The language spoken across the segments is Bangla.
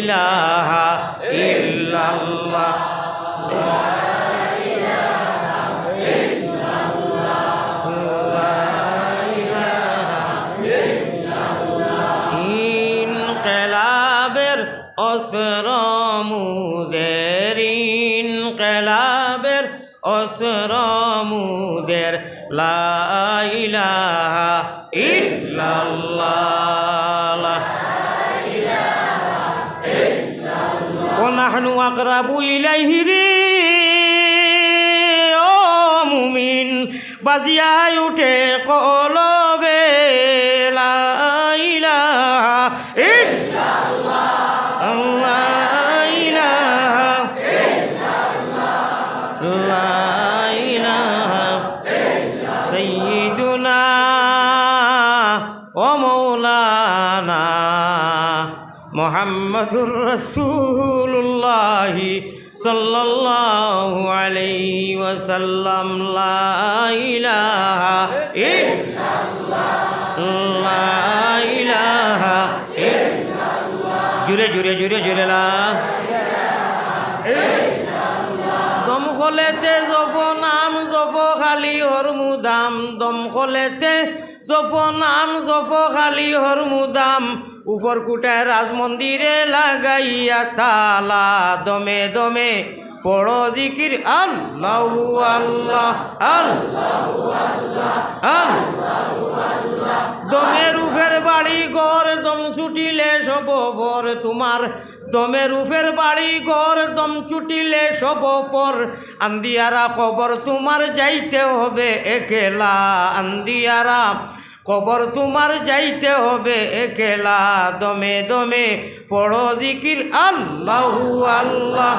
ইলাহা ইল্লাল্লাহ। ইনকেলাবের অসর মুদের ইনকেলাবের অসর মুদের লাইলাহা নাহনু আকরাবু ইলাইহি রে ও মুমিন বাজিয়ায় উঠে কলবে লা ইলাহা ইল্লাল্লাহ। মোহাম্মদুর রসুল্লাহ সাল্লাল্লাহু আলাইহি ওয়াসাল্লাম, লা ইলাহা ইল্লাল্লাহ। লা ইলাহা ইল্লাল্লাহ। জুরে জুরে জুরে জুরে লা দমকলেতে জপ নাম জপ খালি হরমুদাম দমকলেতে জপ নাম জপ খালি হরমুদাম উপর কুটায় রাজমন্দিরে লাগাইয়া তালা, দমে দমে পড়ো জিকির। আল্লাহ আল্লাহ আল্লাহ দমের উফের বাড়ি ঘর দম ছুটিলে সব পর। তোমার দমের উফের বাড়ি ঘর দম ছুটিলে সব পর। আন্দিয়ারা কবর তোমার যাইতে হবে একেলা, আন্দিয়ারা কবর তোমার যাইতে হবে একেলা দমে দমে পড়ো জিকির আল্লাহ আল্লাহ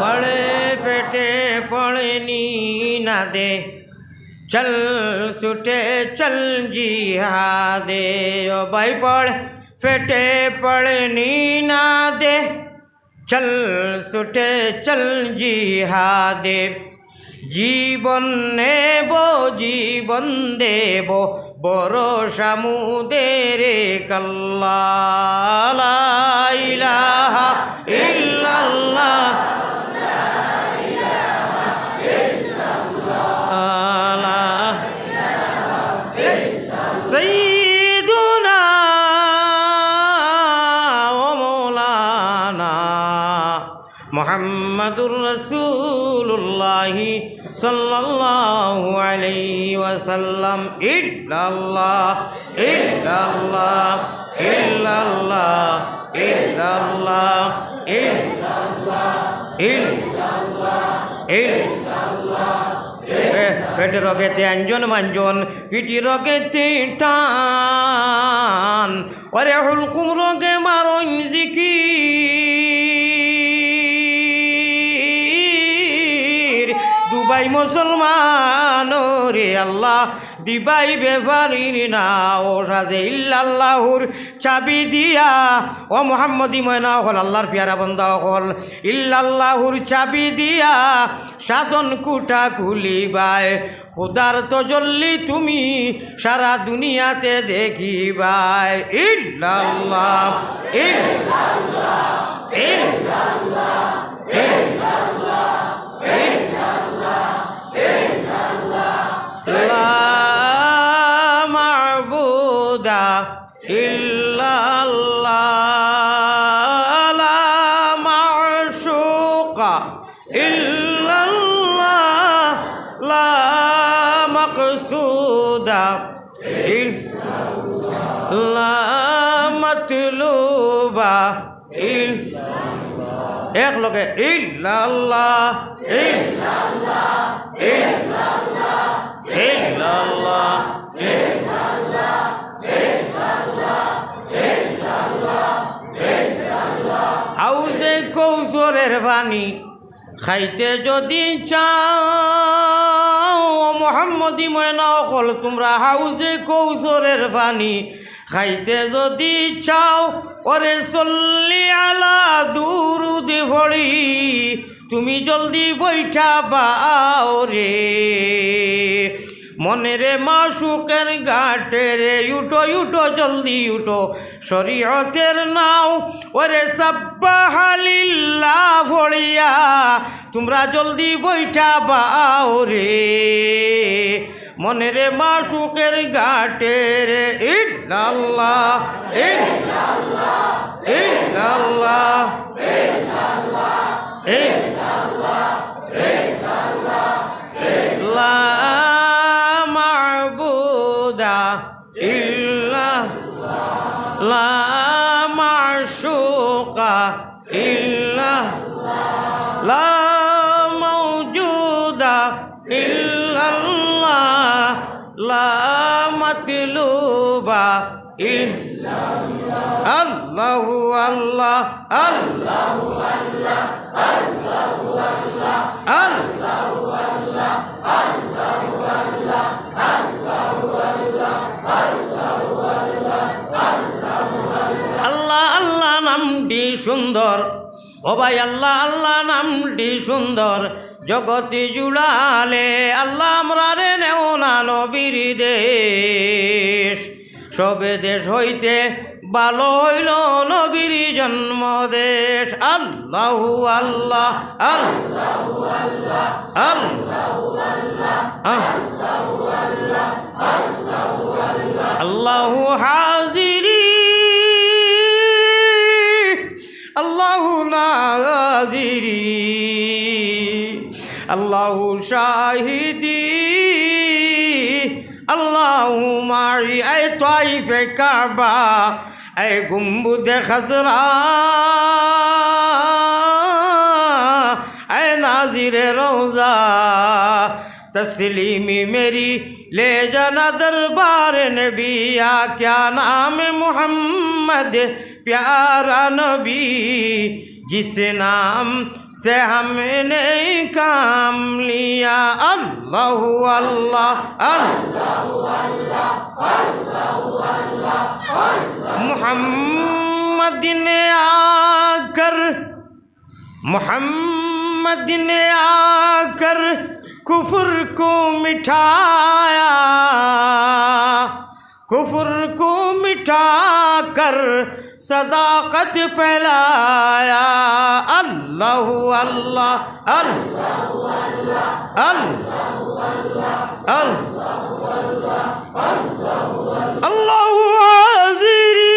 पड़े फेटे पड़नी ना दे चल सुटे चल जिहादे ओ भाई पढ़ फेटे पड़नी ना दे চল সুটে চল জিহাদে। জীবন নেব, জীবন দেব, বড় সামুদের কাল্লাহা ইল্লাল্লাহ। সৈদুনা ও মৌলানা। মোহাম্মদুর রসুল্লাহ সাল্লাল্লাহু আলাইহি ওয়াসাল্লাম। ইল্লাল্লাহ ইল্লাল্লাহ ইল্লাল্লাহ ইল্লাল্লাহ ইল্লাল্লাহ ইল্লাল্লাহ। ফেটে রগেতে আঞ্জন মাঞ্জন, ফিটি রগেতে টান। ওরে হুলকুম রগে মারণ জিকির। দুবাই মুসলমান রে আল্লাহ, দিবাই বেফারির না ও সাজে ইল্লাল্লাহুর চাবি দিয়া। ও মোহাম্মদি ময়না হল আল্লাহর পিয়ারা বন্দা হল। ইল্লাল্লাহুর চাবি দিয়া সাধন কুটা খুলিবাই খুদার তো জল্লি তুমি সারা দুনিয়াতে দেখিবাই ইল্লাল্লাহ ইল্লাল্লাহ ইল্লাল্লাহ لا ইল এক লগে ইল্লাল্লাহ। ইল্লাল্লাহ। ইল্লাল্লাহ। বাণী খাইতে যদি চাও মোহাম্মদী ময়না অকল, তোমরা হাউজে কৌসরের পানি খাইতে যদি চাও, ওরে চল্লি আলা দুরুদ ভরি। তুমি জলদি বৈঠা বাও রে। মনের মাসুকের ঘাটে রে উঠো উঠো, জলদি উঠো। শরীয়তের নাও, ওরে সাব্বাহালিল্লা ভরিয়া তোমরা জলদি বৈঠা বাও রে। মনের মাসুকের ঘাটে রে ইল্লাল্লাহ ইল্লাল্লাহ ইল্লাল্লাহ ইল্লাল্লাহ ইল্লাল্লাহ ইল্লাল্লাহ ইল্লাল্লাহ إلا لا معشوق إلا لا موجود إلا الله لا مطلوب إلا الله الله الله الله الله الله الله الله সুন্দর। ও ভাই আল্লাহ আল্লাহ নামটি সুন্দর। জগতি জুড়ালে আল্লাহ আমরা রে নেও না নবীর দেশ। সবে দেশ হইতে ভালো হইল নবীর জন্ম দেশ আল্লাহ আল্লাহ আল্লাহ আল্লাহ। আল্লাহ হাজিরি আল্লাহ শাহিদি আল্লাহ মাই এই তাইফে কাবা এই গুম্বুদে খাজরা اے ناظر روزہ تسلیمی میری لے جانا دربار نبی آ کیا نام محمد پیارا نبی جس نام سے ہم نے کام لیا اللہ اللہ محمد نے آ کر محمد نے آ کر کفر کو مٹھایا کفر کو مٹھا کر صداقت پھیلایا اللہ اللہ اللہ اللہ اللہ اللہ حاضری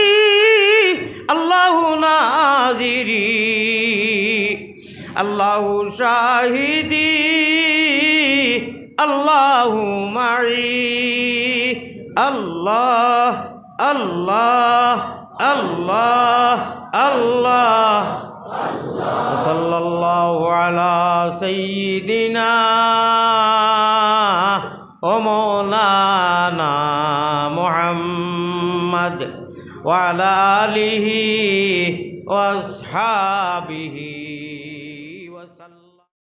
اللہ ناظری اللہ شاہدی اللہ معی اللہ اللہ الله الله. وصلى الله على سيدنا ومولانا محمد وعلى آله وأصحابه.